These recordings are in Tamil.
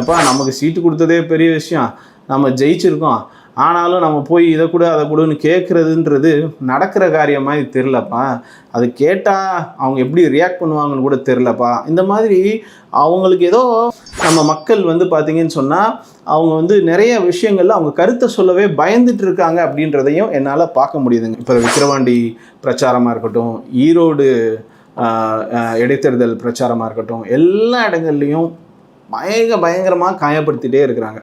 எப்பா நமக்கு சீட்டு கொடுத்ததே பெரிய விஷயம். நம்ம ஜெயிச்சிருக்கோம். ஆனாலும் நம்ம போய் இதை கூட அதை கூடன்னு கேட்குறதுன்றது நடக்கிற காரியம் மாதிரி தெரிலப்பா அது கேட்டால் அவங்க எப்படி ரியாக்ட் பண்ணுவாங்கன்னு கூட தெரிலப்பா இந்த மாதிரி அவங்களுக்கு ஏதோ நம்ம மக்கள் வந்து பார்த்தீங்கன்னு சொன்னால் அவங்க வந்து நிறைய விஷயங்களில் அவங்க கருத்தை சொல்லவே பயந்துட்டு இருக்காங்க அப்படின்றதையும் என்னால் பார்க்க முடியுதுங்க. இப்போ விக்கிரவாண்டி பிரச்சாரமாக இருக்கட்டும் ஈரோடு இடைத்தேர்தல் பிரச்சாரமாக இருக்கட்டும் எல்லா இடங்கள்லையும் பயங்க பயங்கரமாக காயப்படுத்திட்டே இருக்கிறாங்க.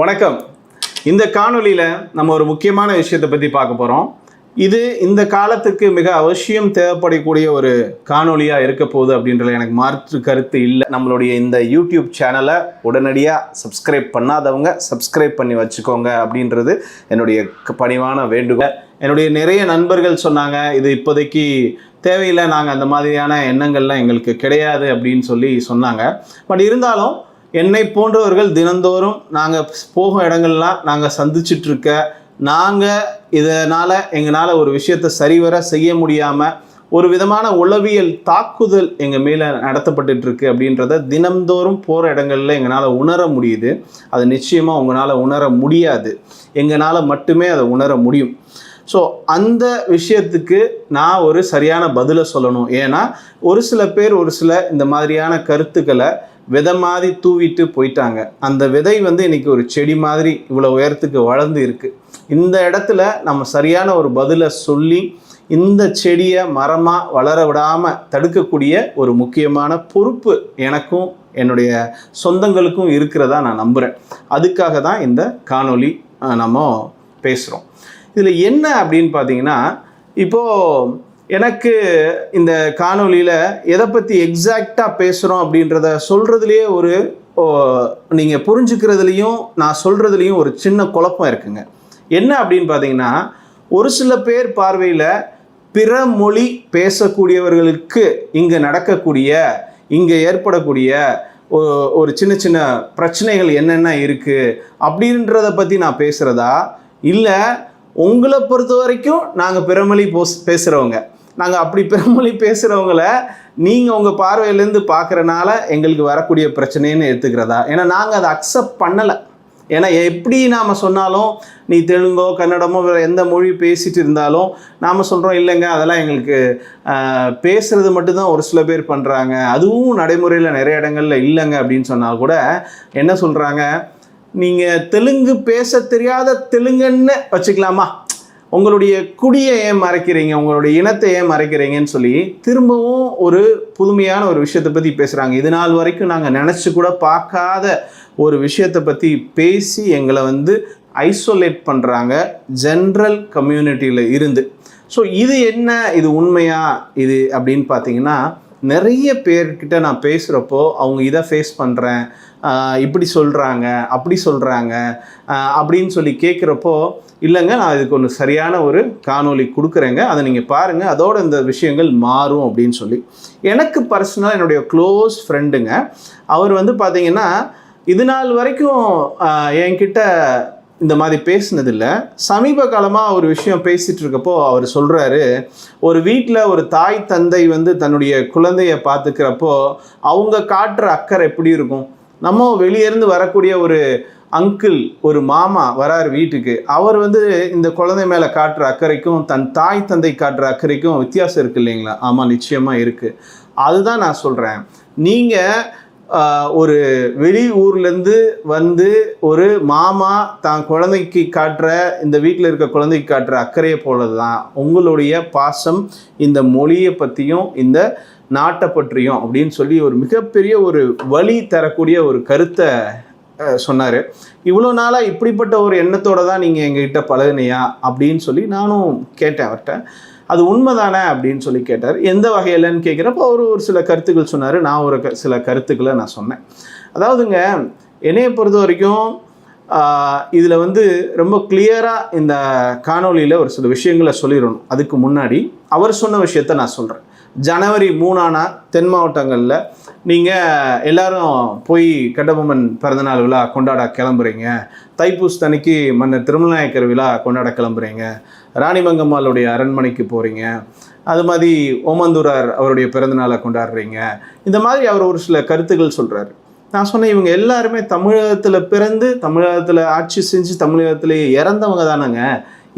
வணக்கம். இந்த காணொலியில் நம்ம ஒரு முக்கியமான விஷயத்தை பற்றி பார்க்க போகிறோம் இது இந்த காலத்துக்கு மிக அவசியம் தேவைப்படக்கூடிய ஒரு காணொளியாக இருக்க போகுது அப்படின்றதுல எனக்கு மாற்று கருத்து இல்லை. நம்மளுடைய இந்த யூடியூப் சேனலை உடனடியாக சப்ஸ்கிரைப் பண்ணாதவங்க சப்ஸ்கிரைப் பண்ணி வச்சுக்கோங்க அப்படின்றது என்னுடைய க- பணிவான வேண்டுகோள். என்னுடைய நிறைய நண்பர்கள் சொன்னாங்க இது இப்போதைக்கு தேவையில்லை நாங்கள் அந்த மாதிரியான எண்ணங்கள்லாம் எங்களுக்கு கிடையாது அப்படின்னு சொல்லி சொன்னாங்க. பட் இருந்தாலும் என்னை போன்றவர்கள் தினந்தோறும் நாங்கள் போகும் இடங்கள்லாம் நாங்கள் சந்திச்சிட்ருக்க நாங்கள் இதனால் எங்களால் ஒரு விஷயத்தை சரிவர செய்ய முடியாமல் ஒரு விதமான உளவியல் தாக்குதல் எங்கள் மேலே நடத்தப்பட்டுட்டு இருக்கு அப்படின்றத தினம்தோறும் போகிற இடங்களில் எங்களால் உணர முடியுது. அது நிச்சயமாக உங்களால் உணர முடியாது. எங்களால் மட்டுமே அதை உணர முடியும். ஸோ அந்த விஷயத்துக்கு நான் ஒரு சரியான பதிலை சொல்லணும். ஏன்னா ஒரு சில பேர் ஒரு சில இந்த மாதிரியான கருத்துக்களை விதை மாதிரி தூவிட்டு போயிட்டாங்க. அந்த விதை வந்து இன்றைக்கி ஒரு செடி மாதிரி இவ்வளோ உயரத்துக்கு வளர்ந்து இருக்குது இந்த இடத்துல நம்ம சரியான ஒரு பதிலை சொல்லி இந்த செடியை மரமாக வளர விடாமல் தடுக்கக்கூடிய ஒரு முக்கியமான பொறுப்பு எனக்கும் என்னுடைய சொந்தங்களுக்கும் இருக்கிறதா நான் நம்புகிறேன் அதுக்காக தான் இந்த காணொளி நம்ம பேசுகிறோம் இதில் என்ன அப்படின்னு பார்த்தீங்கன்னா இப்போது எனக்கு இந்த காணொலியில் எதை பற்றி எக்ஸாக்டாக பேசுகிறோம் அப்படின்றத சொல்கிறதுலேயே ஒரு நீங்கள் புரிஞ்சுக்கிறதுலையும் நான் சொல்கிறதுலையும் ஒரு சின்ன குழப்பம் இருக்குங்க. என்ன அப்படின்னு பார்த்தீங்கன்னா ஒரு சில பேர் பார்வையில் பிற மொழி பேசக்கூடியவர்களுக்கு இங்கே நடக்கக்கூடிய இங்கே ஏற்படக்கூடிய ஒரு சின்ன சின்ன பிரச்சனைகள் என்னென்ன இருக்குது அப்படின்றத பற்றி நான் பேசுகிறதா இல்லை உங்களை பொறுத்த வரைக்கும் நாங்கள் பிறமொழி போஸ் பேசுகிறவங்க நாங்கள் அப்படி பிறமொழி பேசுகிறவங்கள நீங்கள் உங்கள் பார்வையிலேருந்து பார்க்குறனால எங்களுக்கு வரக்கூடிய பிரச்சனைன்னு எடுத்துக்கிறதா? ஏன்னா நாங்கள் அதை அக்செப்ட் பண்ணலை. ஏன்னா எப்படி நாம் சொன்னாலும் நீ தெலுங்கோ கன்னடமோ வேறு எந்த மொழி பேசிட்டு இருந்தாலும் நாம் சொல்கிறோம் இல்லைங்க அதெல்லாம் எங்களுக்கு பேசுகிறது மட்டும்தான் ஒரு சில பேர் பண்ணுறாங்க அதுவும் நடைமுறையில் நிறைய இடங்களில் இல்லைங்க அப்படின்னு சொன்னால் கூட என்ன சொல்கிறாங்க நீங்கள் தெலுங்கு பேச தெரியாத தெலுங்குன்னு வச்சுக்கலாமா? உங்களுடைய குடியை ஏன் மறைக்கிறீங்க? உங்களுடைய இனத்தை ஏன் மறைக்கிறீங்கன்னு சொல்லி திரும்பவும் ஒரு புதுமையான ஒரு விஷயத்தை பற்றி பேசுகிறாங்க இது நாள் வரைக்கும் நாங்கள் நினச்சி கூட பார்க்காத ஒரு விஷயத்தை பற்றி பேசி எங்களை வந்து ஐசோலேட் பண்ணுறாங்க ஜென்ரல் கம்யூனிட்டியில் இருந்து. ஸோ இது என்ன? இது உண்மையா? இது அப்படின்னு பார்த்தீங்கன்னா நிறைய பேர்கிட்ட நான் பேசுகிறப்போ அவங்க இதை ஃபேஸ் பண்ணுறேன் இப்படி சொல்கிறாங்க அப்படி சொல்கிறாங்க அப்படின்னு சொல்லி கேட்குறப்போ இல்லைங்க நான் இதுக்கு ஒன்று சரியான ஒரு காணொளி கொடுக்குறேங்க. அதை நீங்கள் பாருங்கள் அதோட இந்த விஷயங்கள் மாறும் அப்படின்னு சொல்லி. எனக்கு பர்சனலாக என்னுடைய க்ளோஸ் ஃப்ரெண்டுங்க அவர் வந்து பார்த்திங்கன்னா இது நாள் வரைக்கும் என்கிட்ட இந்த மாதிரி பேசினதில்ல. சமீப காலமாக ஒரு விஷயம் பேசிகிட்டு இருக்கப்போ அவர் சொல்கிறாரு ஒரு வீட்டில் ஒரு தாய் தந்தை வந்து தன்னுடைய குழந்தைய பார்த்துக்கிறப்போ அவங்க காட்டுற அக்கறை எப்படி இருக்கும்? நம்ம வெளியேருந்து வரக்கூடிய ஒரு அங்கிள் ஒரு மாமா வராரு வீட்டுக்கு. அவர் வந்து இந்த குழந்தை மேலே காட்டுற அக்கறைக்கும் தன் தாய் தந்தை காட்டுற அக்கறைக்கும் வித்தியாசம் இருக்கு இல்லைங்களா? ஆமாம் நிச்சயமாக இருக்குது அதுதான் நான் சொல்கிறேன் நீங்கள் ஒரு வெளி ஊர்லேருந்து வந்து ஒரு மாமா தான் குழந்தைக்கு காட்டுற இந்த வீட்டில் இருக்க குழந்தைக்கு காட்டுற அக்கறையை போல தான் உங்களுடைய பாசம் இந்த மொழியை பற்றியும் இந்த நாட்டை பற்றியும் அப்படின்னு சொல்லி ஒரு மிகப்பெரிய ஒரு வழி தரக்கூடிய ஒரு கருத்தை சொன்னார். இவ்வளோ நாளாக இப்படிப்பட்ட ஒரு எண்ணத்தோடு தான் நீங்கள் எங்ககிட்ட பழகுனியா அப்படின்னு சொல்லி நானும் கேட்டேன் அவர்கிட்ட. அது உண்மைதானே அப்படின்னு சொல்லி கேட்டார். எந்த வகையிலன்னு கேட்குறப்போ அவர் ஒரு சில கருத்துக்கள் சொன்னார். நான் ஒரு க சில கருத்துக்களை நான் சொன்னேன். அதாவதுங்க என்னையை பொறுத்த வரைக்கும் இதில் வந்து ரொம்ப கிளியராக இந்த காணொளியில் ஒரு சில விஷயங்களை சொல்லிடணும். அதுக்கு முன்னாடி அவர் சொன்ன விஷயத்த நான் சொல்கிறேன் ஜனவரி மூணானா தென் மாவட்டங்களில் நீங்கள் எல்லாரும் போய் கட்டபொம்மன் பிறந்தநாள் விழா கொண்டாட கிளம்புறீங்க. தைப்பூஸ் தனிக்கு மன்னர் திருமலநாயக்கர் விழா கொண்டாட கிளம்புறீங்க. ராணிமங்கம்மாளுடைய அரண்மனைக்கு போகிறீங்க அது மாதிரி ஓமந்தூரார் அவருடைய பிறந்தநாளை கொண்டாடுறீங்க. இந்த மாதிரி அவர் ஒரு சில கருத்துக்கள் சொல்கிறாரு நான் சொன்னேன் இவங்க எல்லாருமே தமிழகத்தில் பிறந்து தமிழகத்தில் ஆட்சி செஞ்சு தமிழகத்திலேயே இறந்தவங்க தானேங்க.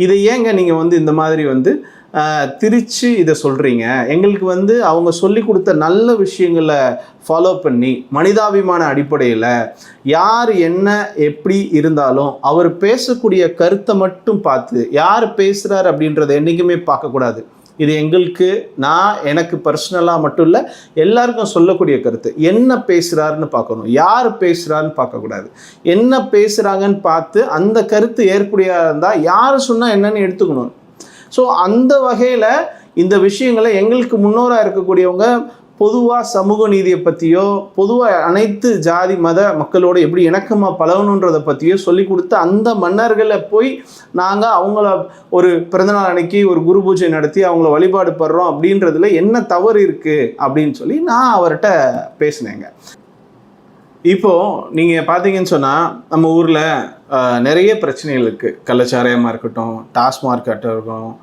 இதை ஏங்க நீங்கள் வந்து இந்த மாதிரி வந்து ஆஹ், திரிச்சு இதை சொல்கிறீங்க எங்களுக்கு வந்து அவங்க சொல்லி கொடுத்த நல்ல விஷயங்களை ஃபாலோ பண்ணி மனிதாபிமான அடிப்படையில் யார் என்ன எப்படி இருந்தாலும் அவர் பேசக்கூடிய கருத்தை மட்டும் பார்த்து யார் பேசுகிறார் அப்படின்றத என்றைக்குமே பார்க்கக்கூடாது இது எங்களுக்கு நான் எனக்கு பர்சனலாக மட்டும் இல்லை எல்லாருக்கும் சொல்லக்கூடிய கருத்து. என்ன பேசுகிறாருன்னு பார்க்கணும். யார் பேசுகிறாருன்னு பார்க்கக்கூடாது என்ன பேசுகிறாங்கன்னு பார்த்து அந்த கருத்து ஏற்புடையாக இருந்தால் யார் சொன்னால் என்னன்னு எடுத்துக்கணும். ஸோ அந்த வகையில் இந்த விஷயங்களை எங்களுக்கு முன்னோராக இருக்கக்கூடியவங்க பொதுவாக சமூக நீதியை பற்றியோ பொதுவாக அனைத்து ஜாதி மத மக்களோடு எப்படி இணக்கமாக பழகணுன்றதை பற்றியோ சொல்லி கொடுத்து அந்த மன்னர்களை போய் நாங்கள் அவங்கள ஒரு பிறந்தநாள் அன்னைக்கு ஒரு குரு பூஜை நடத்தி அவங்கள வழிபாடு படுறோம் அப்படின்றதுல என்ன தவறு இருக்குது அப்படின்னு சொல்லி நான் அவர்கிட்ட பேசினேங்க. இப்போது நீங்கள் பார்த்தீங்கன்னு சொன்னால் நம்ம ஊரில் நிறைய பிரச்சனைகள் இருக்குது கள்ளச்சாராயமாக இருக்கட்டும் டாஸ்மார்க் இருக்கட்டும்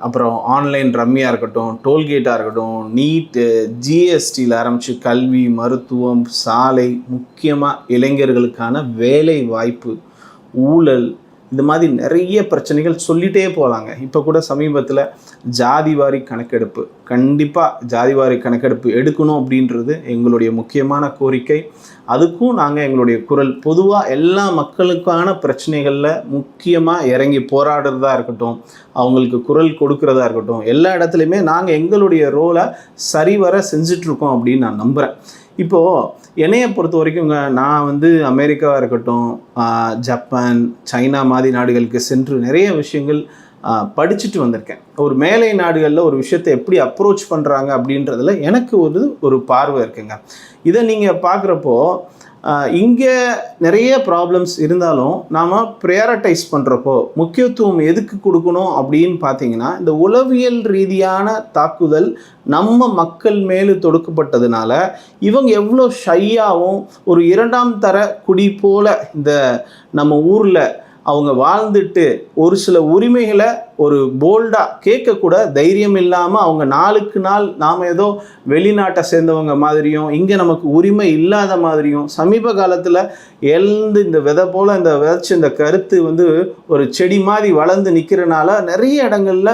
அப்புறம் ஆன்லைன் ரம்மியாக இருக்கட்டும் டோல்கேட்டாக இருக்கட்டும் நீட்டு ஜிஎஸ்டியில் ஆரம்பித்து கல்வி மருத்துவம் சாலை முக்கியமாக இளைஞர்களுக்கான வேலை வாய்ப்பு ஊழல் இந்த மாதிரி நிறைய பிரச்சனைகள் சொல்லிட்டே போகலாங்க இப்போ கூட சமீபத்தில் ஜாதிவாரி கணக்கெடுப்பு கண்டிப்பாக ஜாதிவாரி கணக்கெடுப்பு எடுக்கணும் அப்படின்றது எங்களுடைய முக்கியமான கோரிக்கை. அதுக்கும் நாங்கள் எங்களுடைய குரல் பொதுவாக எல்லா மக்களுக்கான பிரச்சனைகளில் முக்கியமாக இறங்கி போராடுறதா இருக்கட்டும் அவங்களுக்கு குரல் கொடுக்கறதா இருக்கட்டும் எல்லா இடத்துலையுமே நாங்கள் எங்களுடைய ரோலை சரிவர செஞ்சிட்ருக்கோம் அப்படின்னு நான் நம்புகிறேன் இப்போது என்னையை பொறுத்த வரைக்குங்க நான் வந்து அமெரிக்காவாக இருக்கட்டும் ஜப்பான் சைனா மாதிரி நாடுகளுக்கு சென்று நிறைய விஷயங்கள் படிச்சுட்டு வந்திருக்கேன். ஒரு மேலை நாடுகளில் ஒரு விஷயத்தை எப்படி அப்ரோச் பண்ணுறாங்க அப்படின்றதுல எனக்கு ஒரு ஒரு பார்வை இருக்குங்க. இதை நீங்கள் பார்க்குறப்போ இங்கே நிறைய ப்ராப்ளம்ஸ் இருந்தாலும் நாம் ப்ரையாரிட்டைஸ் பண்ணுறப்போ முக்கியத்துவம் எதுக்கு கொடுக்கணும் அப்படின்னு பார்த்தீங்கன்னா இந்த உளவியல் ரீதியான தாக்குதல் நம்ம மக்கள் மேலே தொடுக்கப்பட்டதுனால இவங்க எவ்வளோ ஷையாகவும் ஒரு இரண்டாம் தர குடி போல இந்த நம்ம ஊரில் அவங்க வாழ்ந்துட்டு ஒரு சில உரிமைகளை ஒரு போல்டாக கேட்கக்கூட தைரியம் இல்லாமல் அவங்க நாளுக்கு நாள் நாம் ஏதோ வெளிநாட்டை சேர்ந்தவங்க மாதிரியும் இங்கே நமக்கு உரிமை இல்லாத மாதிரியும் சமீப காலத்தில் எழுந்து இந்த விதை போல் இந்த விதைச்ச இந்த கருத்து வந்து ஒரு செடி மாதிரி வளர்ந்து நிற்கிறனால நிறைய இடங்கள்ல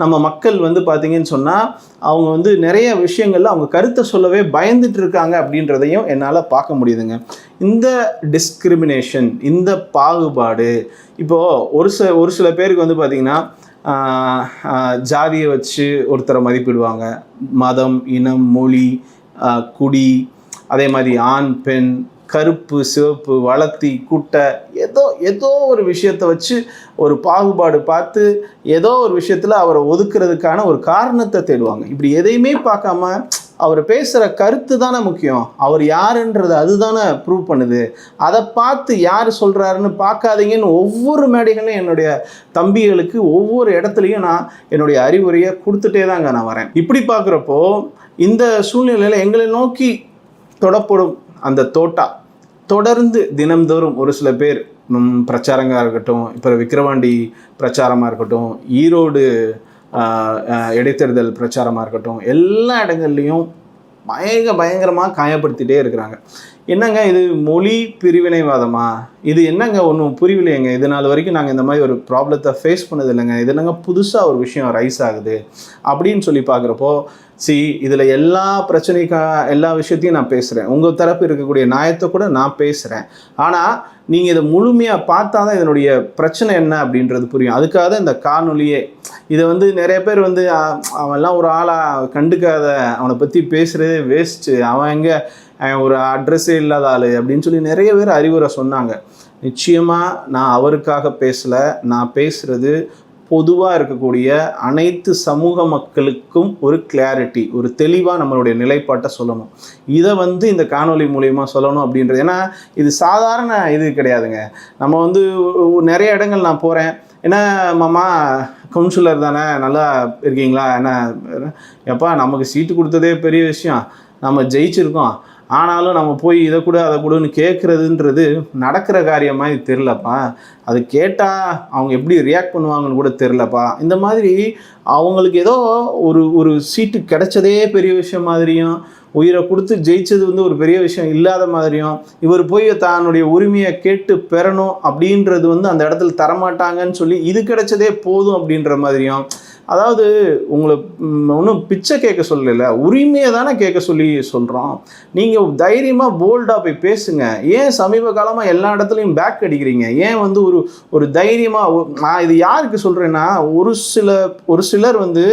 நம்ம மக்கள் வந்து பார்த்தீங்கன்னு சொன்னால் அவங்க வந்து நிறைய விஷயங்களில் அவங்க கருத்தை சொல்லவே பயந்துட்டு இருக்காங்க அப்படின்றதையும் என்னால் பார்க்க முடியுதுங்க. இந்த டிஸ்கிரிமினேஷன் இந்த பாகுபாடு இப்போது ஒரு சில ஒரு சில பேருக்கு வந்து பார்த்திங்கன்னா ஜாதியை வச்சு ஒருத்தரை மதிப்பிடுவாங்க. மதம் இனம் மொழி குடி அதே மாதிரி ஆண் பெண் கருப்பு சிவப்பு வளர்த்தி குட்டை ஏதோ ஏதோ ஒரு விஷயத்தை வச்சு ஒரு பாகுபாடு பார்த்து ஏதோ ஒரு விஷயத்தில் அவரை ஒதுக்குறதுக்கான ஒரு காரணத்தை தேடுவாங்க. இப்படி எதையுமே பார்க்காம அவர் பேசுகிற கருத்து தானே முக்கியம். அவர் யாருன்றது அதுதானே ப்ரூவ் பண்ணுது. அதை பார்த்து யார் சொல்கிறாருன்னு பார்க்காதீங்கன்னு ஒவ்வொரு மேடைகளையும் என்னுடைய தம்பிகளுக்கு ஒவ்வொரு இடத்துலையும் நான் என்னுடைய அறிவுரையை கொடுத்துட்டே தாங்க நான் வரேன். இப்படி பார்க்குறப்போ இந்த சூழ்நிலையில் எங்களை நோக்கி தொடப்படும் அந்த தோட்டா. தொடர்ந்து தினம்தோறும் ஒரு சில பேர் பிரச்சாரங்காக பிரச்சாரங்களாக இருக்கட்டும் இப்போ விக்கிரவாண்டி பிரச்சாரமாக இருக்கட்டும் ஈரோடு இடைத்தேர்தல் பிரச்சாரமாக இருக்கட்டும் எல்லா இடங்கள்லையும் பயங்க பயங்கரமாக காயப்படுத்திட்டே இருக்கிறாங்க. என்னங்க இது மொழி பிரிவினைவாதமா? இது என்னங்க ஒன்றும் புரியலையேங்க இது நாள் வரைக்கும் நாங்கள் இந்த மாதிரி ஒரு ப்ராப்ளத்தை ஃபேஸ் பண்ணது இல்லைங்க. இது என்னங்க புதுசாக ஒரு விஷயம் ரைஸ் ஆகுது? அப்படின்னு சொல்லி பார்க்குறப்போ சி இதில் எல்லா பிரச்சனைக்கா எல்லா விஷயத்தையும் நான் பேசுகிறேன் உங்கள் தரப்பு இருக்கக்கூடிய நியாயத்தை கூட நான் பேசுகிறேன் ஆனால் நீங்கள் இதை முழுமையாக பார்த்தா தான் இதனுடைய பிரச்சனை என்ன? அப்படின்றது புரியும். அதுக்காக இந்த காணொலியே இதை வந்து நிறைய பேர் வந்து அவன்லாம் ஒரு ஆளாக கண்டுக்காத அவனை பற்றி பேசுகிறதே வேஸ்ட்டு அவன் எங்கே ஒரு அட்ரஸே இல்லாத ஆள் அப்படின்னு சொல்லி நிறைய பேர் அறிவுரை சொன்னாங்க. நிச்சயமாக நான் அவருக்காக பேசலை. நான் பேசுகிறது பொதுவாக இருக்கக்கூடிய அனைத்து சமூக மக்களுக்கும் ஒரு கிளாரிட்டி ஒரு தெளிவாக நம்மளுடைய நிலைப்பாட்டை சொல்லணும். இதை வந்து இந்த காணொலி மூலயமா சொல்லணும் அப்படின்றது. ஏன்னா இது சாதாரண இது கிடையாதுங்க. நம்ம வந்து நிறைய இடங்கள் நான் போகிறேன் ஏன்னா மாமா கவுன்சிலர் தானே? நல்லா இருக்கீங்களா? என்ன? எப்பா நமக்கு சீட்டு கொடுத்ததே பெரிய விஷயம். நம்ம ஜெயிச்சிருக்கோம். ஆனாலும் நம்ம போய் இதை கூட அதை கூடன்னு கேட்குறதுன்றது நடக்கிற காரியமாக இது தெரிலப்பா அது கேட்டால் அவங்க எப்படி ரியாக்ட் பண்ணுவாங்கன்னு கூட தெரிலப்பா இந்த மாதிரி அவங்களுக்கு ஏதோ ஒரு ஒரு சீட்டு கிடைச்சதே பெரிய விஷயம் மாதிரியும் உயிரை கொடுத்து ஜெயிச்சது வந்து ஒரு பெரிய விஷயம் இல்லாத மாதிரியும் இவர் போய் தன்னுடைய உரிமையை கேட்டு பெறணும் அப்படின்றது வந்து அந்த இடத்துல தரமாட்டாங்கன்னு சொல்லி இது கிடைச்சதே போதும் அப்படின்ற மாதிரியும். அதாவது உங்களை ஒன்றும் பிச்சை கேட்க சொல்லல. உரிமையை தானே கேட்க சொல்லி சொல்கிறோம் நீங்கள் தைரியமாக போல்டாக போய் பேசுங்க. ஏன் சமீப காலமாக எல்லா இடத்துலையும் பேக் அடிக்கிறீங்க? ஏன் வந்து ஒரு ஒரு தைரியமாக நான் இது யாருக்கு சொல்கிறேன்னா ஒரு சில ஒரு சிலர் வந்து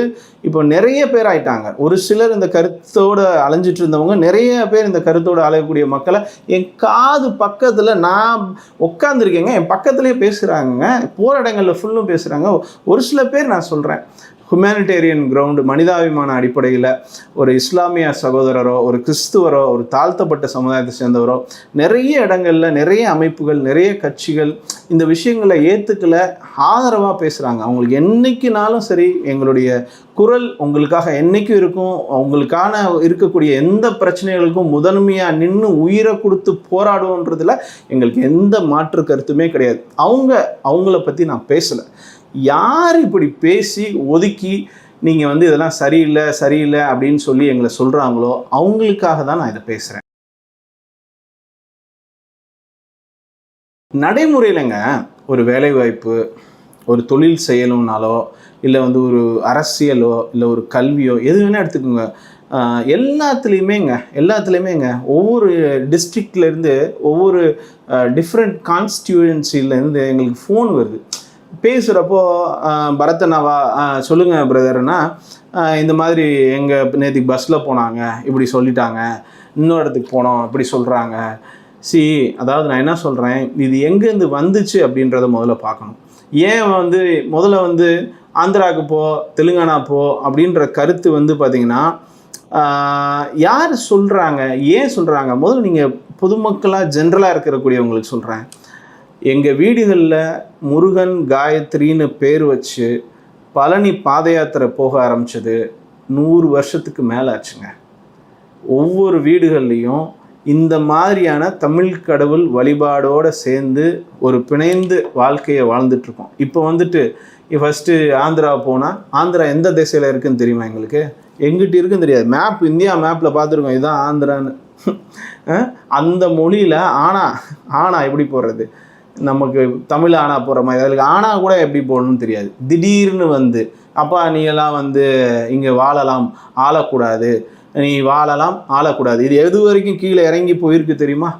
இப்போ நிறைய பேர் ஆயிட்டாங்க. ஒரு சிலர் இந்த கருத்தோடு அலைஞ்சிட்டு இருந்தவங்க நிறைய பேர் இந்த கருத்தோடு அலையக்கூடிய மக்களை என் காது பக்கத்தில் நான் உட்காந்துருக்கேங்க என் பக்கத்துலேயே பேசுகிறாங்க போகிற இடங்களில் ஃபுல்லும் பேசுகிறாங்க ஒரு சில பேர் நான் சொல்கிறேன் ஹுமானிட்டேரியன் கிரவுண்டு மனிதாபிமான அடிப்படையில் ஒரு இஸ்லாமிய சகோதரரோ ஒரு கிறிஸ்துவரோ ஒரு தாழ்த்தப்பட்ட சமுதாயத்தை சேர்ந்தவரோ நிறைய இடங்களில் நிறைய அமைப்புகள் நிறைய கட்சிகள் இந்த விஷயங்களை ஏற்றுக்கல ஆதரவாக பேசுகிறாங்க அவங்களுக்கு என்றைக்குனாலும் சரி எங்களுடைய குரல் உங்களுக்காக என்றைக்கும் இருக்கும். அவங்களுக்கான இருக்கக்கூடிய எந்த பிரச்சனைகளுக்கும் முதன்மையாக நின்று உயிரை கொடுத்து போராடுவோன்றதில் எங்களுக்கு எந்த மாற்று கருத்துமே கிடையாது. அவங்க அவங்கள பற்றி நான் பேசலை. யார் இப்படி பேசி ஒதுக்கி நீங்கள் வந்து இதெல்லாம் சரியில்லை சரியில்லை அப்படின்னு சொல்லி எங்களை சொல்கிறாங்களோ அவங்களுக்காக தான் நான் இதை பேசுகிறேன் நடைமுறையிலங்க ஒரு வேலைவாய்ப்பு ஒரு தொழில் செய்யணும்னாலோ இல்லை வந்து ஒரு அரசியலோ இல்லை ஒரு கல்வியோ எது வேணால் எடுத்துக்கோங்க. எல்லாத்துலேயுமேங்க எல்லாத்துலேயுமேங்க ஒவ்வொரு டிஸ்ட்ரிக்ட்லேருந்து ஒவ்வொரு டிஃப்ரெண்ட் கான்ஸ்டியூயன்சிலேருந்து எங்களுக்கு ஃபோன் வருது. பேசுகிறப்போ பரத்தனாவா சொல்லுங்கள் பிரதர்னா இந்த மாதிரி எங்கள் நேற்றுக்கு பஸ்ஸில் போனாங்க இப்படி சொல்லிட்டாங்க இன்னொரு இடத்துக்கு போனோம் இப்படி சொல்கிறாங்க சி அதாவது நான் என்ன சொல்கிறேன் இது எங்கேருந்து வந்துச்சு அப்படின்றத முதல்ல பார்க்கணும். ஏன் வந்து முதல்ல வந்து ஆந்திராவுக்கு போ தெலுங்கானா போ அப்படின்ற கருத்து வந்து பார்த்திங்கன்னா யார் சொல்கிறாங்க ஏன் சொல்கிறாங்க முதல்ல நீங்கள் பொதுமக்களாக ஜென்ரலாக இருக்கக்கூடியவங்களுக்கு சொல்கிறேன் எங்கள் வீடுகளில் முருகன் காயத்ரின்னு பேர் வச்சு பழனி பாத யாத்திரை போக ஆரம்பிச்சது நூறு வருஷத்துக்கு மேலே ஆச்சுங்க. ஒவ்வொரு வீடுகள்லேயும் இந்த மாதிரியான தமிழ் கடவுள் வழிபாடோடு சேர்ந்து ஒரு பிணைந்து வாழ்க்கையை வாழ்ந்துட்டுருக்கோம் இப்போ வந்துட்டு ஃபஸ்ட்டு ஆந்திரா போனால் ஆந்திரா எந்த திசையில் இருக்குதுன்னு தெரியுமா எங்களுக்கு? எங்கிட்ட இருக்குன்னு தெரியாது. மேப் இந்தியா மேப்பில் பார்த்துருக்கோம் இதுதான் ஆந்திரான்னு. அந்த மொழியில் ஆனா ஆனா எப்படி போடுறது நமக்கு தமிழ் ஆனா போகிற மாதிரி அதுக்கு ஆனா கூட எப்படி போடணும்னு தெரியாது. திடீர்னு வந்து அப்பா நீ எல்லாம் வந்து இங்கே வாழலாம் ஆளக்கூடாது. நீ வாழலாம் ஆளக்கூடாது. இது எது வரைக்கும் கீழே இறங்கி போயிருக்கு தெரியுமா?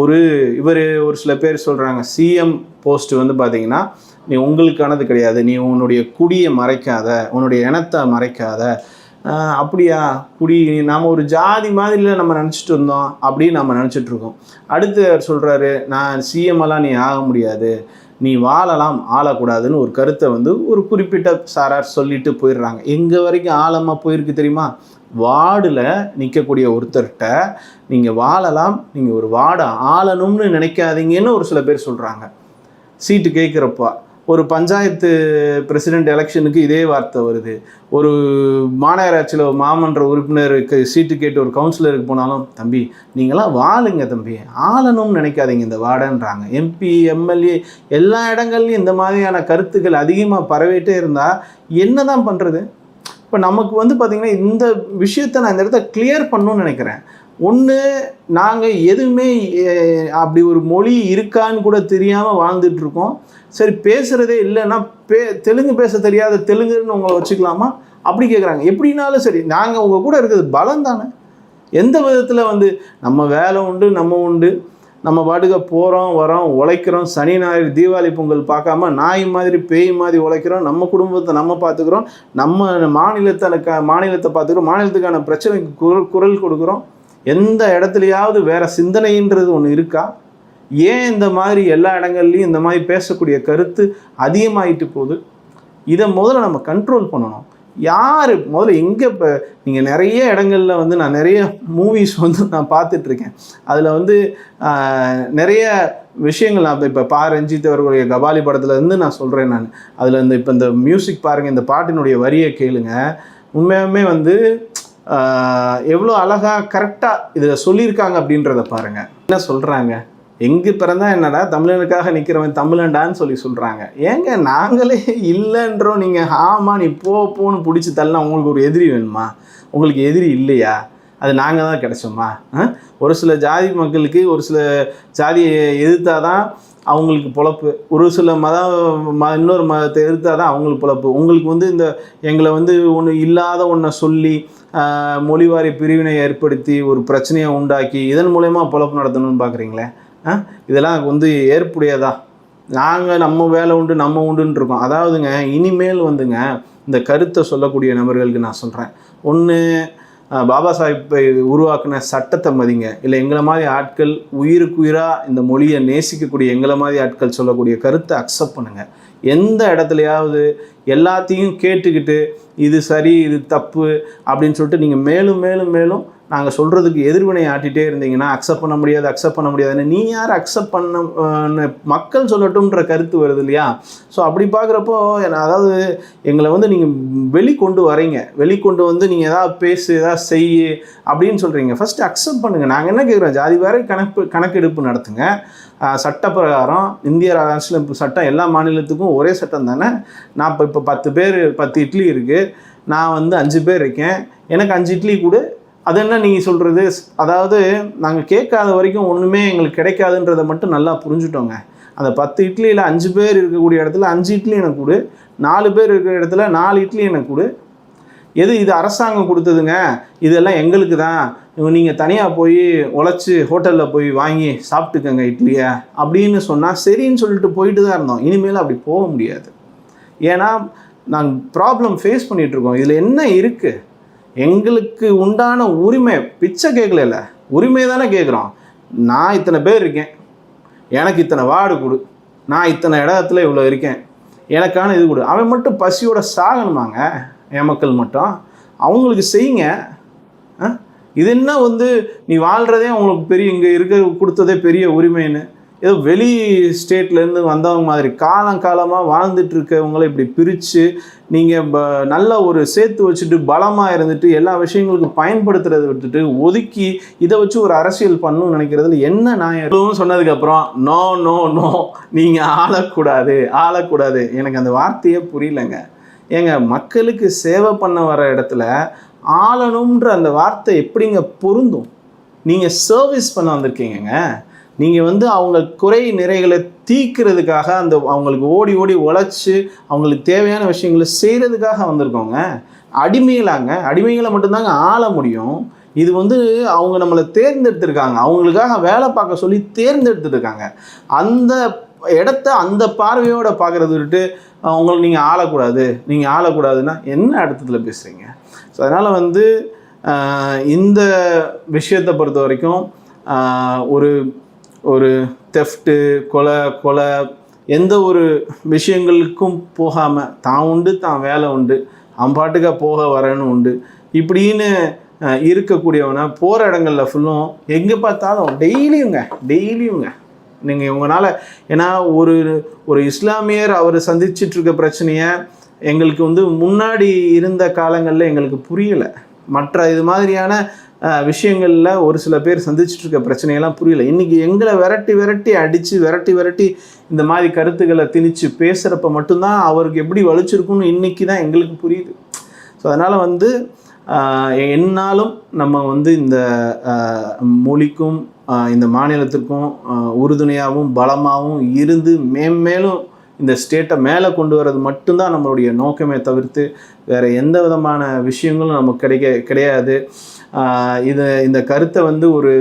ஒரு இவர் ஒரு சில பேர் சொல்கிறாங்க சிஎம் போஸ்ட் வந்து பார்த்தீங்கன்னா நீ உங்களுக்கானது கிடையாது. நீ உன்னுடைய குடியை மறைக்காத உன்னுடைய இனத்தை மறைக்காத. அப்படியா? குடி நாம் ஒரு ஜாதி மாதிரில நம்ம நினச்சிட்டு இருந்தோம் அப்படின்னு நம்ம நினச்சிட்டு இருக்கோம். அடுத்து அவர் சொல்கிறாரு நான் சிஎம் எல்லாம் நீ ஆக முடியாது. நீ வாழலாம் ஆளக்கூடாதுன்னு ஒரு கருத்தை வந்து ஒரு குறிப்பிட்ட சாரார் சொல்லிட்டு போயிடுறாங்க. எங்கே வரைக்கும் ஆழமாக போயிருக்கு தெரியுமா? வார்டில் நிற்கக்கூடிய ஒருத்தர்கிட்ட நீங்கள் வாழலாம் நீங்கள் ஒரு வார்டை ஆளணும்னு நினைக்காதீங்கன்னு ஒரு சில பேர் சொல்கிறாங்க சீட்டு கேட்குறப்பா ஒரு பஞ்சாயத்து பிரசிடென்ட் எலெக்ஷனுக்கு இதே வார்த்தை வருது. ஒரு மாநகராட்சியில் மாமன்ற உறுப்பினருக்கு சீட்டு கேட்டு ஒரு கவுன்சிலருக்கு போனாலும் தம்பி நீங்களாம் வாழுங்க தம்பி. ஆளணும்னு நினைக்காதீங்க இந்த வார்டுன்றாங்க. எம்பி எம்எல்ஏ எல்லா இடங்கள்லையும் இந்த மாதிரியான கருத்துக்கள் அதிகமாக பரவிட்டே இருந்தால் என்ன தான் பண்ணுறது இப்போ நமக்கு வந்து பார்த்திங்கன்னா இந்த விஷயத்தை நான் இந்த இடத்த கிளியர் பண்ணணும்னு நினைக்கிறேன். ஒன்று நாங்கள் எதுவுமே அப்படி ஒரு மொழி இருக்கான்னு கூட தெரியாமல் வாழ்ந்துட்டுருக்கோம் சரி பேசுகிறதே இல்லைன்னா பே தெலுங்கு பேச தெரியாத தெலுங்குன்னு உங்களை வச்சுக்கலாமா? அப்படி கேட்குறாங்க எப்படினாலும் சரி நாங்கள் உங்கள் கூட இருக்கிறது பலம் தானே? எந்த விதத்தில் வந்து நம்ம வேலை உண்டு நம்ம உண்டு. நம்ம பாட்டுக்க போகிறோம் வரோம் உழைக்கிறோம் சனி ஞாயிறு தீபாவளி பொங்கல் பார்க்காம நாய் மாதிரி பேய் மாதிரி உழைக்கிறோம். நம்ம குடும்பத்தை நம்ம பார்த்துக்கிறோம். நம்ம மாநிலத்தை க மாநிலத்தை பார்த்துக்கிறோம். மாநிலத்துக்கான பிரச்சனைக்கு குரல் குரல் கொடுக்குறோம். எந்த இடத்துலையாவது வேற சிந்தனைன்றது ஒன்று இருக்கா? ஏன் இந்த மாதிரி எல்லா இடங்கள்லையும் இந்த மாதிரி பேசக்கூடிய கருத்து அதிகமாயிட்டு போகுது? இதை முதல்ல நம்ம கண்ட்ரோல் பண்ணணும். யார் முதல்ல எங்கே இப்போ நீங்கள் நிறைய இடங்கள்ல வந்து நான் நிறைய மூவிஸ் வந்து நான் பார்த்துட்ருக்கேன். அதில் வந்து நிறைய விஷயங்கள் நான் இப்போ பா ரஞ்சித் அவர்களுடைய கபாலி படத்துலேருந்து நான் சொல்கிறேன் நான். அதில் இந்த இப்போ இந்த மியூசிக் பாருங்கள் இந்த பாட்டினுடைய வரியை கேளுங்க. உண்மையுமே வந்து எவ்வளோ அழகாக கரெக்டாக இதில் சொல்லியிருக்காங்க அப்படின்றத பாருங்கள் என்ன சொல்கிறாங்க எங்கே பிறந்தா என்னடா தமிழனுக்காக நிற்கிறவன் தமிழன்டான்னு சொல்லி சொல்கிறாங்க ஏங்க நாங்களே இல்லைன்றோம். நீங்கள் ஆமா நீ போ போன்னு பிடிச்சி தள்ளனா உங்களுக்கு ஒரு எதிரி வேணுமா? உங்களுக்கு எதிரி இல்லையா? அது நாங்கள் தான் கிடைச்சோமா ஒரு சில ஜாதி மக்களுக்கு ஒரு சில ஜாதியை எதிர்த்தாதான் அவங்களுக்கு பொழப்பு. ஒரு சில மதம் ம இன்னொரு மதத்தை எதிர்த்தா தான் அவங்களுக்கு பொழப்பு. உங்களுக்கு வந்து இந்த எங்களை வந்து ஒன்று இல்லாத ஒன்றை சொல்லி மொழிவாரி பிரிவினை ஏற்படுத்தி ஒரு பிரச்சனையை உண்டாக்கி இதன் மூலயமா பொழப்பு நடத்தணும்னு பார்க்குறீங்களே ஆ இதெல்லாம் வந்து ஏற்புடையதா? நாங்கள் நம்ம வேலை உண்டு நம்ம உண்டுன்னு இருக்கோம். அதாவதுங்க இனிமேல் வந்துங்க இந்த கருத்தை சொல்லக்கூடிய நபர்களுக்கு நான் சொல்கிறேன் ஒன்று பாபா சாஹிப்பை உருவாக்கின சட்டத்தை மதிங்க. இல்லை எங்களை மாதிரி ஆட்கள் உயிருக்கு உயிராக இந்த மொழியை நேசிக்கக்கூடிய எங்களை மாதிரி ஆட்கள் சொல்லக்கூடிய கருத்தை அக்செப்ட் பண்ணுங்கள் எந்த இடத்துலையாவது எல்லாத்தையும் கேட்டுக்கிட்டு இது சரி இது தப்பு அப்படின்னு சொல்லிட்டு நீங்கள் மேலும் மேலும் மேலும் நாங்கள் சொல்கிறதுக்கு எதிர்வினை ஆட்டிகிட்டே இருந்தீங்கன்னா அக்செப்ட் பண்ண முடியாது அக்செப்ட் பண்ண முடியாதுன்னு நீ யார் அக்செப்ட் பண்ண மக்கள் சொல்லட்டும்ன்ற கருத்து வருது இல்லையா? ஸோ அப்படி பார்க்குறப்போ அதாவது எங்களை வந்து நீங்கள் வெளிக்கொண்டு வரீங்க வெளிக்கொண்டு வந்து நீங்கள் எதாவது பேசு எதாவது செய் அப்படின்னு சொல்கிறீங்க ஃபஸ்ட்டு அக்செப்ட் பண்ணுங்கள் நாங்கள் என்ன கேட்குறோம் ஜாதி வேறு கணக்கு கணக்கெடுப்பு நடத்துங்க. சட்ட பிரகாரம் இந்திய அரசியலமைப்பு சட்டம் எல்லா மாநிலத்துக்கும் ஒரே சட்டம் தானே? நான் இப்போ இப்போ பத்து பேர் பத்து இட்லி இருக்குது நான் வந்து அஞ்சு பேர் இருக்கேன். எனக்கு அஞ்சு இட்லி கூட. அது என்ன நீங்கள் சொல்கிறது அதாவது நாங்கள் கேட்காத வரைக்கும் ஒன்றுமே எங்களுக்கு கிடைக்காதுன்றதை மட்டும் நல்லா புரிஞ்சுட்டோங்க. அந்த பத்து இட்லியில் அஞ்சு பேர் இருக்கக்கூடிய இடத்துல அஞ்சு இட்லி எனக்கு கொடு நாலு பேர் இருக்கிற இடத்துல நாலு இட்லி எனக்கு கொடு. எது இது அரசாங்கம் கொடுத்ததுங்க? இதெல்லாம் எங்களுக்கு தான். நீங்கள் தனியாக போய் உழைச்சி ஹோட்டலில் போய் வாங்கி சாப்பிட்டுக்கங்க இட்லியை அப்படின்னு சொன்னால் சரின்னு சொல்லிட்டு போயிட்டு தான் இருந்தோம். இனிமேல் அப்படி போக முடியாது. ஏன்னா நாங்கள் ப்ராப்ளம் ஃபேஸ் பண்ணிகிட்ருக்கோம் இதில் என்ன இருக்குது எங்களுக்கு உண்டான உரிமை பிச்சை கேட்கல உரிமை தானே கேட்குறோம். நான் இத்தனை பேர் இருக்கேன். எனக்கு இத்தனை வார்டு கொடு. நான் இத்தனை இடத்துல இவ்வளோ இருக்கேன். எனக்கான இது கொடு. அவன் மட்டும் பசியோட சாகணுமாங்க? என் மக்கள் மட்டும். அவங்களுக்கு செய்யுங்க. ஆ? இது என்ன வந்து நீ வாழ்கிறதே அவங்களுக்கு பெரிய இங்கே இருக்க கொடுத்ததே பெரிய உரிமைன்னு. ஏதோ வெளி ஸ்டேட்லேருந்து வந்தவங்க மாதிரி காலம் காலமாக வாழ்ந்துட்டு இருக்கவங்கள இப்படி பிரித்து நீங்கள் நல்ல ஒரு சேர்த்து வச்சுட்டு பலமாக இருந்துட்டு எல்லா விஷயங்களுக்கும் பயன்படுத்துறதை விட்டுட்டு ஒதுக்கி இதை வச்சு ஒரு அரசியல் பண்ணணும்னு நினைக்கிறதுல என்ன நான் எதுவும் சொன்னதுக்கப்புறம் நோ நோ நோ நீங்கள் ஆளக்கூடாது ஆளக்கூடாது. எனக்கு அந்த வார்த்தையே புரியலைங்க. ஏங்க மக்களுக்கு சேவை பண்ண வர இடத்துல ஆளணுன்ற அந்த வார்த்தை எப்படிங்க பொருந்தும்? நீங்கள் சர்வீஸ் பண்ண வந்திருக்கீங்கங்க. நீங்கள் வந்து அவங்க குறை நிறைகளை தீர்க்கிறதுக்காக அந்த அவங்களுக்கு ஓடி ஓடி உழைச்சி அவங்களுக்கு தேவையான விஷயங்களை செய்கிறதுக்காக வந்திருக்கோங்க அடிமைகளாங்க. அடிமைகளை மட்டும்தாங்க ஆள முடியும். இது வந்து அவங்க நம்மளை தேர்ந்தெடுத்திருக்காங்க. அவங்களுக்காக வேலை பார்க்க சொல்லி தேர்ந்தெடுத்துருக்காங்க. அந்த இடத்த அந்த பார்வையோடு பார்க்குறது விட்டு அவங்களை நீங்கள் ஆளக்கூடாது நீங்கள் ஆளக்கூடாதுன்னா என்ன அர்த்தத்தில் பேசுகிறீங்க ஸோ அதனால் வந்து இந்த விஷயத்தை பொறுத்த வரைக்கும் ஒரு ஒரு தெஃப்ட்டு கொலை கொலை எந்த ஒரு விஷயங்களுக்கும் போகாமல் தான் உண்டு தான் வேலை உண்டு. அம்பாட்டுக்காக போக வரேன்னு உண்டு. இப்படின்னு இருக்கக்கூடியவனை போகிற இடங்களில் ஃபுல்லும் எங்கே பார்த்தாலும் டெய்லியுங்க டெய்லியுங்க. நீங்கள் இவங்களால ஏன்னா ஒரு ஒரு இஸ்லாமியர் அவர் சந்திச்சிட்டு இருக்க பிரச்சனையை எங்களுக்கு வந்து முன்னாடி இருந்த காலங்களில் எங்களுக்கு புரியலை. மற்ற இது மாதிரியான விஷயங்களில் ஒரு சில பேர் சந்திச்சுட்டு இருக்க பிரச்சனையெல்லாம் புரியல. இன்றைக்கி எங்களை விரட்டி விரட்டி அடித்து விரட்டி விரட்டி இந்த மாதிரி கருத்துக்களை திணிச்சு பேசுகிறப்ப மட்டும்தான் அவருக்கு எப்படி வலிச்சிருக்குன்னு இன்றைக்கி தான் எங்களுக்கு புரியுது. ஸோ அதனால் வந்து என்னாலும் நம்ம வந்து இந்த மொழிக்கும் இந்த மாநிலத்துக்கும் உறுதுணையாகவும் பலமாகவும் இருந்து மேம்மேலும் இந்த ஸ்டேட்டை மேலே கொண்டு வர்றது மட்டும்தான் நம்மளுடைய நோக்கமே தவிர்த்து வேறு எந்த விதமான விஷயங்களும் நமக்கு கிடைக்க கிடையாது. இது இந்த கருத்தை வந்து ஒரு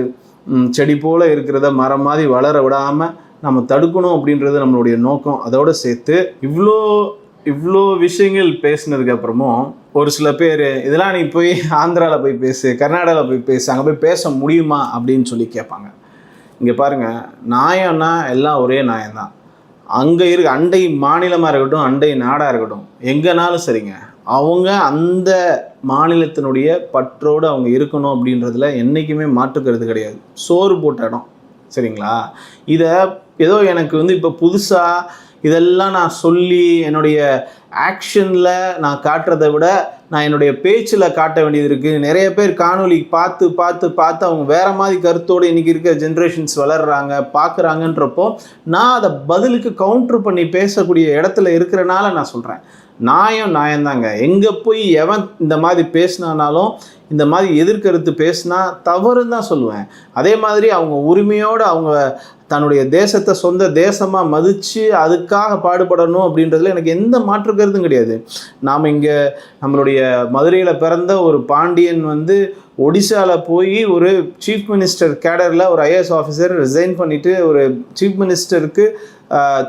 செடி போல் இருக்கிறத மரம் மாதிரி வளர விடாமல் நம்ம தடுக்கணும் அப்படின்றது நம்மளுடைய நோக்கம். அதோடு சேர்த்து இவ்வளோ இவ்வளோ விஷயங்கள் பேசினதுக்கு அப்புறமும் ஒரு சில பேர் இதெல்லாம் நீ போய் ஆந்திராவில் போய் பேசு கர்நாடகாவில் போய் பேசு அங்கே போய் பேச முடியுமா? அப்படின்னு சொல்லி கேட்பாங்க. இங்கே பாருங்கள் நியாயம்னா எல்லாம் ஒரே நியாயம்தான் அங்கே இருக்க அண்டை மாநிலமாக இருக்கட்டும் அண்டை நாடாக இருக்கட்டும் எங்கேனாலும் சரிங்க. அவங்க அந்த மாநிலத்தினுடைய பற்றோடு அவங்க இருக்கணும் அப்படின்றதுல என்றைக்குமே மாற்றுக்கிறது கிடையாது. சோறு போட்ட இடம் சரிங்களா? இதை ஏதோ எனக்கு வந்து இப்போ புதுசாக இதெல்லாம் நான் சொல்லி என்னுடைய ஆக்ஷனில் நான் காட்டுறதை விட நான் என்னுடைய பேச்சில் காட்ட வேண்டியது இருக்குது நிறைய பேர் காணொளி பார்த்து பார்த்து பார்த்து அவங்க வேறு மாதிரி கருத்தோடு இன்றைக்கி இருக்கிற ஜென்ரேஷன்ஸ் வளர்கிறாங்க பார்க்குறாங்கன்றப்போ நான் அதை பதிலுக்கு கவுண்ட்ரு பண்ணி பேசக்கூடிய இடத்துல இருக்கிறனால நான் சொல்கிறேன் நியாயம் நியாயம்தாங்க எங்கே போய் எவன் இந்த மாதிரி பேசினானாலும் இந்த மாதிரி எதிர்கருத்து பேசினா தவறுன்னு தான் சொல்லுவேன். அதே மாதிரி அவங்க உரிமையோடு அவங்க தன்னுடைய தேசத்தை சொந்த தேசமாக மதித்து அதுக்காக பாடுபடணும் அப்படின்றதுல எனக்கு எந்த மாற்று கருத்தும் கிடையாது. நாம் இங்கே நம்மளுடைய மதுரையில் பிறந்த ஒரு பாண்டியன் வந்து ஒடிசாவில் போய் ஒரு சீஃப் மினிஸ்டர் கேடரில் ஒரு ஐஏஎஸ் ஆஃபீஸர் ரிசைன் பண்ணிவிட்டு ஒரு சீஃப் மினிஸ்டருக்கு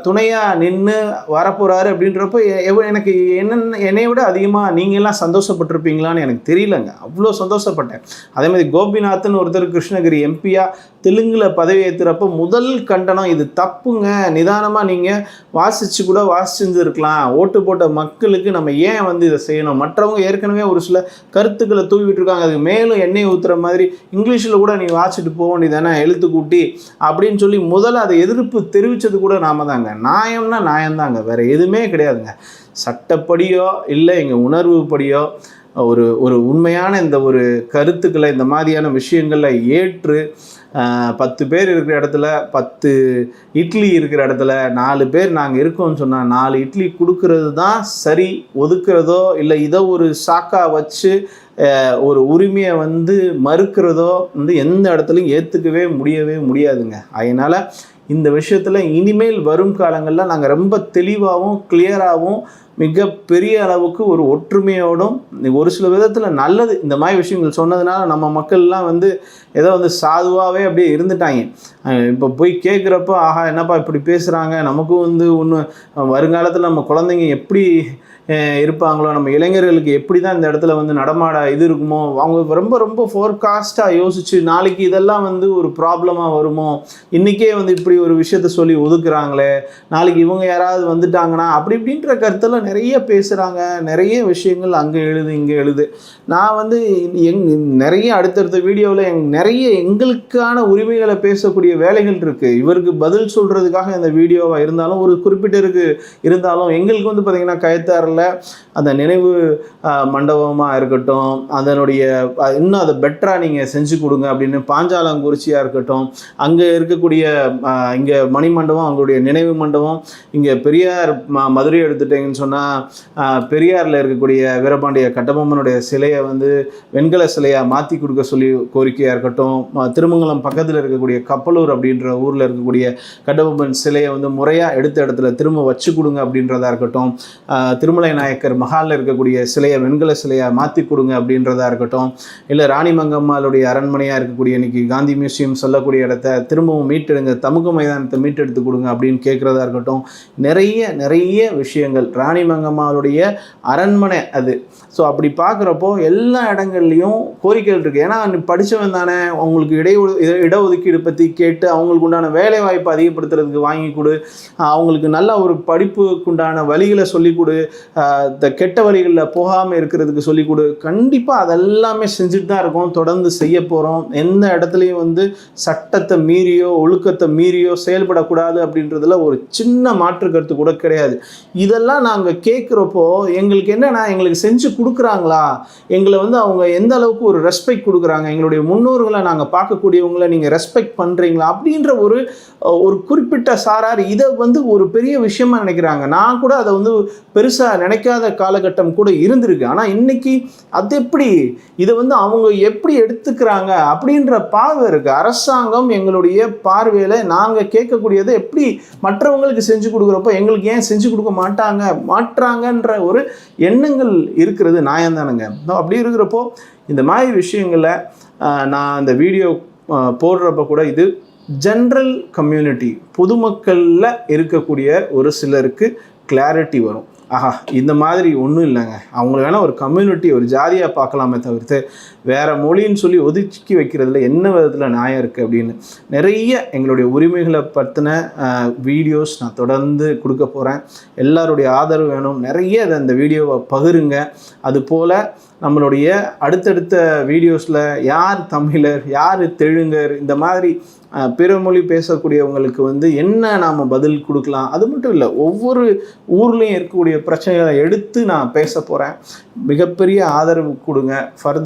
துணையாக நின்று வரப்போகிறாரு அப்படின்றப்போ எ- எனக்கு என்னென்ன என்னை விட அதிகமாக நீங்கள்லாம் சந்தோஷப்பட்டிருப்பீங்களான்னு எனக்கு தெரியலங்க. அவ்வளோ சந்தோஷப்பட்டேன். அதே மாதிரி கோபிநாத்னு ஒருத்தர் கிருஷ்ணகிரி எம்பியா தெலுங்கில் பதவி ஏற்றுறப்போ முதல் கண்டனம் இது தப்புங்க. நிதானமாக நீங்கள் வாசித்து கூட வாசிச்சிருந்துருக்கலாம். ஓட்டு போட்ட மக்களுக்கு நம்ம ஏன் வந்து இதை செய்யணும்? மற்றவங்க ஏற்கனவே ஒரு சில கருத்துக்களை தூவிட்டுருக்காங்க. அதுக்கு மேலும் எண்ணெய் ஊற்றுற மாதிரி இங்கிலீஷில் கூட நீ வாசிட்டு போக வேண்டியதானே எழுத்து கூட்டி அப்படின்னு சொல்லி முதல்ல அதை எதிர்ப்பு தெரிவித்தது கூட நான் நாம தாங்க நியாயம்னா நியாயம்தாங்க வேறு எதுவுமே கிடையாதுங்க. சட்டப்படியோ இல்லை எங்கள் உணர்வுப்படியோ ஒரு ஒரு உண்மையான இந்த ஒரு கருத்துக்களை இந்த மாதிரியான விஷயங்களில் ஏற்று பத்து பேர் இருக்கிற இடத்துல பத்து இட்லி இருக்கிற இடத்துல நாலு பேர் நாங்கள் இருக்கோம்னு சொன்னால் நாலு இட்லி கொடுக்கறது தான் சரி ஒதுக்கிறதோ இல்லை இதை ஒரு சாக்கா வச்சு ஒரு உரிமையை வந்து மறுக்கிறதோ வந்து எந்த இடத்துலையும் ஏற்றுக்கவே முடியவே முடியாதுங்க. அதனால் இந்த விஷயத்தில் இனிமேல் வரும் காலங்களில் நாங்கள் ரொம்ப தெளிவாகவும் கிளியராகவும் மிக பெரிய அளவுக்கு ஒரு ஒற்றுமையோடும் ஒரு சில விதத்தில் நல்லது. இந்த மாதிரி விஷயங்கள் சொன்னதுனால நம்ம மக்கள்லாம் வந்து ஏதோ வந்து சாதுவாகவே அப்படியே இருந்துட்டாங்க. இப்போ போய் கேட்குறப்போ ஆஹா என்னப்பா இப்படி பேசுகிறாங்க நமக்கும் வந்து ஒன்று வருங்காலத்தில் நம்ம குழந்தைங்க எப்படி இருப்பாங்களோ நம்ம இளைஞர்களுக்கு எப்படி தான் இந்த இடத்துல வந்து நடமாட இது இருக்குமோ அவங்க ரொம்ப ரொம்ப ஃபோர்காஸ்ட்டாக யோசிச்சு நாளைக்கு இதெல்லாம் வந்து ஒரு ப்ராப்ளமாக வருமோ? இன்றைக்கே வந்து இப்படி ஒரு விஷயத்த சொல்லி ஒதுக்குறாங்களே நாளைக்கு இவங்க யாராவது வந்துட்டாங்கன்னா? அப்படி இப்படின்ற கருத்தில் கருத்தெல்லாம் நிறைய பேசுகிறாங்க நிறைய விஷயங்கள் அங்கே எழுது இங்கே எழுது. நான் வந்து எங் நிறைய அடுத்தடுத்த வீடியோவில் எங் நிறைய எங்களுக்கான உரிமைகளை பேசக்கூடிய வேலைகள் இருக்குது இவருக்கு பதில் சொல்கிறதுக்காக இந்த வீடியோவாக இருந்தாலும் ஒரு குறிப்பிட்டருக்கு இருந்தாலும் எங்களுக்கு வந்து பார்த்திங்கன்னா கயத்தாரில் அந்த நினைவு மண்டபமாக இருக்கட்டும் அதனுடைய இன்னும் அதை பெட்டராக நீங்கள் செஞ்சு கொடுங்க அப்படின்னு பாஞ்சாலங்குறிச்சியாக இருக்கட்டும் அங்கே இருக்கக்கூடிய இங்கே மணிமண்டபம் அவங்களுடைய நினைவு மண்டபம் இங்கே பெரியார் ம மதுரை சொன்ன சொன்னால் பெரியாரில் இருக்கக்கூடிய வீரபாண்டிய கட்டபொம்மனுடைய சிலையை வந்து வெண்கல சிலையாக மாற்றி கொடுக்க சொல்லி கோரிக்கையாக இருக்கட்டும் திருமங்கலம் பக்கத்தில் இருக்கக்கூடிய கப்பலூர் அப்படின்ற ஊரில் இருக்கக்கூடிய கட்டபொம்மன் சிலையை வந்து முறையாக எடுத்த இடத்துல திரும்ப வச்சு கொடுங்க அப்படின்றதா இருக்கட்டும் திருமலை நாயக்கர் மஹாலில் இருக்கக்கூடிய சிலையை வெண்கல சிலையாக மாற்றி கொடுங்க அப்படின்றதா இருக்கட்டும் இல்லை ராணி மங்கம்மாளுடைய அரண்மனையாக இருக்கக்கூடிய இன்னைக்கு காந்தி மியூசியம் சொல்லக்கூடிய இடத்த திரும்பவும் மீட்டெடுங்க தமுக மைதானத்தை மீட்டெடுத்து கொடுங்க அப்படின்னு கேட்குறதா இருக்கட்டும் நிறைய நிறைய விஷயங்கள் ராணி ராணிமங்கம்மாளுடைய அரண்மனை அது. ஸோ அப்படி பார்க்குறப்போ எல்லா இடங்கள்லையும் கோரிக்கைகள் இருக்குது ஏன்னா படித்தவன் தானே அவங்களுக்கு இடை இடஒதுக்கீடு பற்றி கேட்டு அவங்களுக்கு உண்டான வேலை வாய்ப்பு அதிகப்படுத்துறதுக்கு வாங்கி கொடு. அவங்களுக்கு நல்ல ஒரு படிப்புக்குண்டான வழிகளை சொல்லிக் கொடு. இந்த கெட்ட வழிகளில் போகாமல் இருக்கிறதுக்கு சொல்லிக் கொடு. கண்டிப்பாக அதெல்லாமே செஞ்சுட்டு தான் இருக்கோம். தொடர்ந்து செய்ய போகிறோம் எந்த இடத்துலையும் வந்து சட்டத்தை மீறியோ ஒழுக்கத்தை மீறியோ செயல்படக்கூடாது அப்படின்றதுல ஒரு சின்ன மாற்று கருத்து கூட கிடையாது. இதெல்லாம் நாங்கள் கேட்குறப்போ எங்களுக்கு என்னென்னா எங்களுக்கு செஞ்சு கொடுக்குறாங்களா? எங்களை வந்து அவங்க எந்த அளவுக்கு ஒரு ரெஸ்பெக்ட் கொடுக்குறாங்க? எங்களுடைய முன்னோர்களை நாங்கள் பார்க்கக்கூடியவங்களை நீங்கள் ரெஸ்பெக்ட் பண்ணுறீங்களா அப்படின்ற ஒரு ஒரு குறிப்பிட்ட சாரார் இதை வந்து ஒரு பெரிய விஷயமா நினைக்கிறாங்க. நான் கூட அதை வந்து பெருசாக நினைக்காத காலகட்டம் கூட இருந்திருக்கு. ஆனால் இன்னைக்கு அது எப்படி? இதை வந்து அவங்க எப்படி எடுத்துக்கிறாங்க? அப்படின்ற பார்வை இருக்குது அரசாங்கம் எங்களுடைய பார்வையில் நாங்கள் கேட்கக்கூடியதை எப்படி மற்றவங்களுக்கு செஞ்சு கொடுக்குறப்போ எங்களுக்கு ஏன் செஞ்சு கொடுக்க மாட்டாங்க? மாற்றாங்கன்ற ஒரு எண்ணங்கள் இருக்கிறது. நியாயம்தானுங்க. அப்படி இருக்கிறப்போ இந்த மாதிரி விஷயங்களில் நான் அந்த வீடியோ போடுறப்ப கூட இது ஜென்ரல் கம்யூனிட்டி பொதுமக்களில் இருக்கக்கூடிய ஒரு சிலருக்கு கிளாரிட்டி வரும். ஆஹா இந்த மாதிரி ஒன்றும் இல்லைங்க. அவங்கள வேணால் ஒரு கம்யூனிட்டி ஒரு ஜாதியாக பார்க்கலாமே தவிர்த்து வேறு மொழின்னு சொல்லி ஒதுக்கி வைக்கிறதுல என்ன விதத்தில் நியாயம் இருக்குது அப்படின்னு. நிறைய எங்களுடைய உரிமைகளை பற்றின வீடியோஸ் நான் தொடர்ந்து கொடுக்க போகிறேன் எல்லாருடைய ஆதரவு வேணும். நிறைய அதை அந்த வீடியோவை பகிருங்க. அதுபோல் நம்மளுடைய அடுத்தடுத்த வீடியோஸில் யார் தமிழர் யார் தெலுங்கர் இந்த மாதிரி பிறமொழி பிற மொழி பேசக்கூடியவங்களுக்கு வந்து என்ன நாம் பதில் கொடுக்கலாம்? அது மட்டும் இல்லை ஒவ்வொரு ஊர்லேயும் இருக்கக்கூடிய பிரச்சனைகளை எடுத்து நான் பேச போகிறேன் மிகப்பெரிய ஆதரவு கொடுங்க. ஃபர்தர்